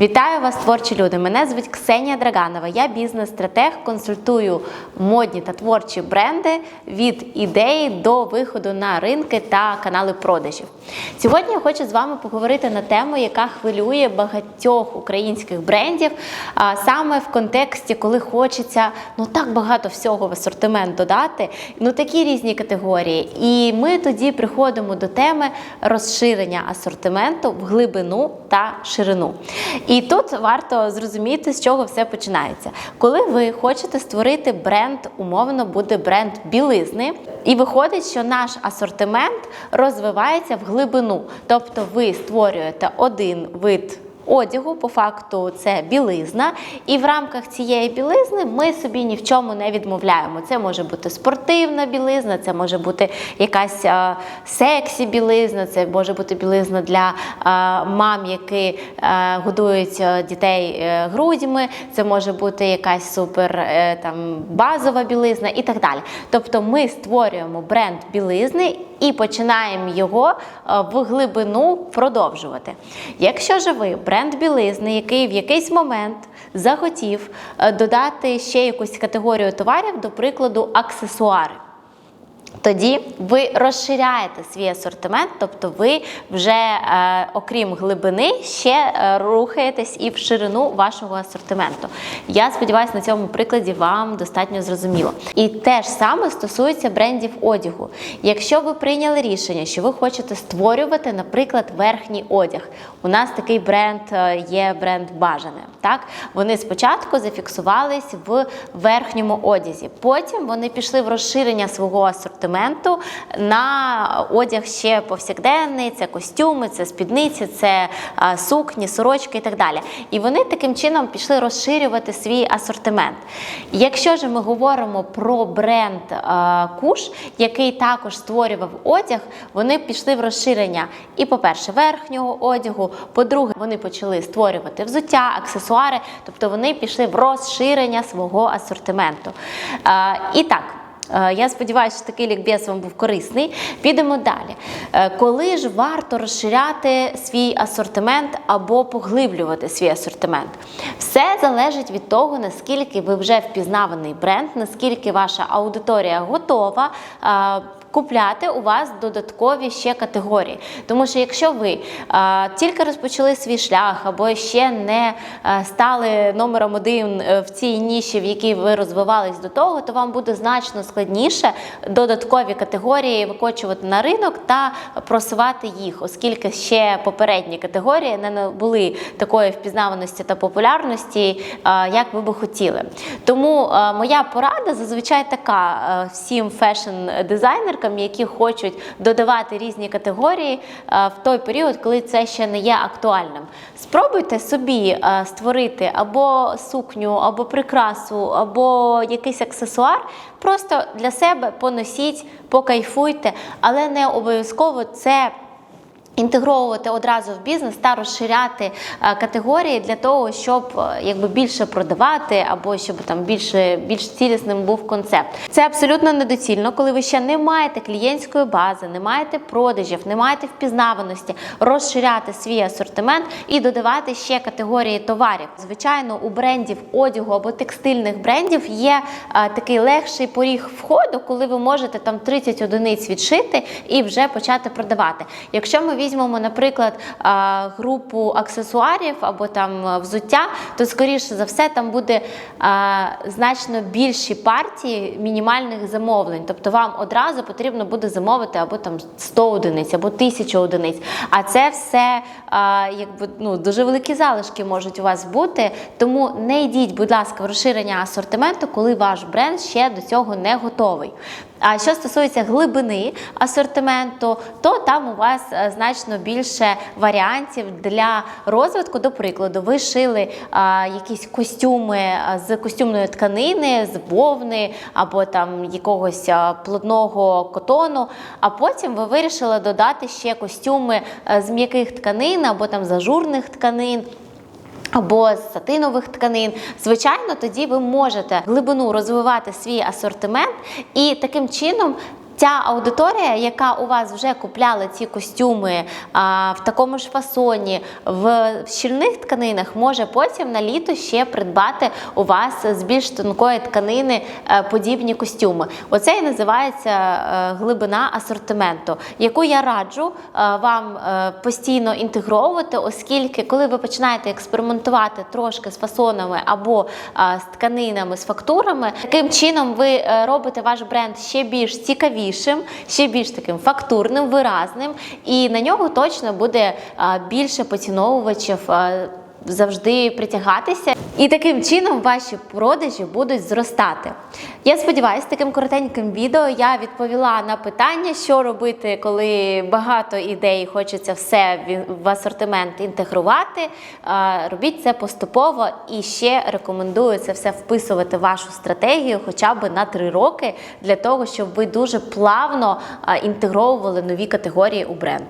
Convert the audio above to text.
Вітаю вас, творчі люди! Мене звуть Ксенія Драганова. Я бізнес-стратег, консультую модні та творчі бренди від ідеї до виходу на ринки та канали продажів. Сьогодні я хочу з вами поговорити на тему, яка хвилює багатьох українських брендів, а саме в контексті, коли хочеться ну так багато всього в асортимент додати, ну такі різні категорії. І ми тоді приходимо до теми розширення асортименту в глибину та ширину. І тут варто зрозуміти, з чого все починається. Коли ви хочете створити бренд, умовно буде бренд білизни, і виходить, що наш асортимент розвивається в глибину. Тобто ви створюєте один вид. Одягу, по факту, це білизна, і в рамках цієї білизни ми собі ні в чому не відмовляємо. Це може бути спортивна білизна, це може бути якась а, сексі білизна, це може бути білизна для а, мам, які а, годують дітей е, грудьми, це може бути якась супер е, там базова білизна і так далі. Тобто ми створюємо бренд білизни і починаємо його е, в глибину продовжувати. Якщо же ви бренд білизни, який в якийсь момент захотів е, додати ще якусь категорію товарів, до прикладу, аксесуари. Тоді ви розширяєте свій асортимент, тобто ви вже, е, окрім глибини, ще е, рухаєтесь і в ширину вашого асортименту. Я сподіваюся, на цьому прикладі вам достатньо зрозуміло. І те ж саме стосується брендів одягу. Якщо ви прийняли рішення, що ви хочете створювати, наприклад, верхній одяг, у нас такий бренд е, є бренд Бажане. Так, вони спочатку зафіксувались в верхньому одязі, потім вони пішли в розширення свого асортименту на одяг ще повсякденний, це костюми, це спідниці, це сукні, сорочки і так далі. І вони таким чином пішли розширювати свій асортимент. Якщо ж ми говоримо про бренд Куш, який також створював одяг, вони пішли в розширення і, по-перше, верхнього одягу, по-друге, вони почали створювати взуття, аксесуари, тобто вони пішли в розширення свого асортименту. І так. Е, Я сподіваюся, що такий лікбез вам був корисний. Підемо далі. Е, Коли ж варто розширяти свій асортимент або поглиблювати свій асортимент? Все залежить від того, наскільки ви вже впізнаваний бренд, наскільки ваша аудиторія готова. Е, Купляти у вас додаткові ще категорії. Тому що якщо ви а, тільки розпочали свій шлях або ще не а, стали номером один е, в цій ніші, в якій ви розвивались до того, то вам буде значно складніше додаткові категорії викочувати на ринок та просувати їх, оскільки ще попередні категорії не набули такої впізнаваності та популярності, а, як ви би хотіли. Тому а, моя порада зазвичай така а, всім фешн-дизайнеркам, які хочуть додавати різні категорії в той період, коли це ще не є актуальним. Спробуйте собі створити або сукню, або прикрасу, або якийсь аксесуар. Просто для себе поносіть, покайфуйте, але не обов'язково це. Інтегровувати одразу в бізнес та розширяти е, категорії для того, щоб е, якби більше продавати, або щоб там більше більш цілісним був концепт. Це абсолютно недоцільно, коли ви ще не маєте клієнтської бази, не маєте продажів, не маєте впізнаваності, розширяти свій асортимент і додавати ще категорії товарів. Звичайно, у брендів одягу або текстильних брендів є е, такий легший поріг входу, коли ви можете там 30 одиниць відшити і вже почати продавати. Якщо ми візьмемо, наприклад, групу аксесуарів або там взуття, то скоріше за все там буде значно більші партії мінімальних замовлень. Тобто вам одразу потрібно буде замовити або там 100 одиниць, або 1000 одиниць. А це все якби ну дуже великі залишки можуть у вас бути. Тому не йдіть, будь ласка, в розширення асортименту, коли ваш бренд ще до цього не готовий. А що стосується глибини асортименту, то там у вас е, значно більше варіантів для розвитку. До прикладу, ви шили а, якісь костюми з костюмної тканини, з вовни або там якогось а, плотного котону. А потім ви вирішили додати ще костюми з м'яких тканин або там з ажурних тканин. Або з сатинових тканин, звичайно, тоді ви можете глибину розвивати свій асортимент і таким чином Ця аудиторія, яка у вас вже купляла ці костюми а, в такому ж фасоні, в щільних тканинах, може потім на літо ще придбати у вас з більш тонкої тканини е, подібні костюми. Оце і називається е, глибина асортименту, яку я раджу е, вам постійно інтегровувати, оскільки коли ви починаєте експериментувати трошки з фасонами або з тканинами, з фактурами, таким чином ви робите ваш бренд ще більш цікавішим, ще більш таким фактурним, виразним, і на нього точно буде більше поціновувачів. Завжди притягатися, і таким чином ваші продажі будуть зростати. Я сподіваюся, таким коротеньким відео я відповіла на питання, що робити, коли багато ідей, хочеться все в- асортимент інтегрувати. Робіть це поступово і ще рекомендую це все вписувати в вашу стратегію, хоча б на три роки, для того, щоб ви дуже плавно інтегровували нові категорії у бренд.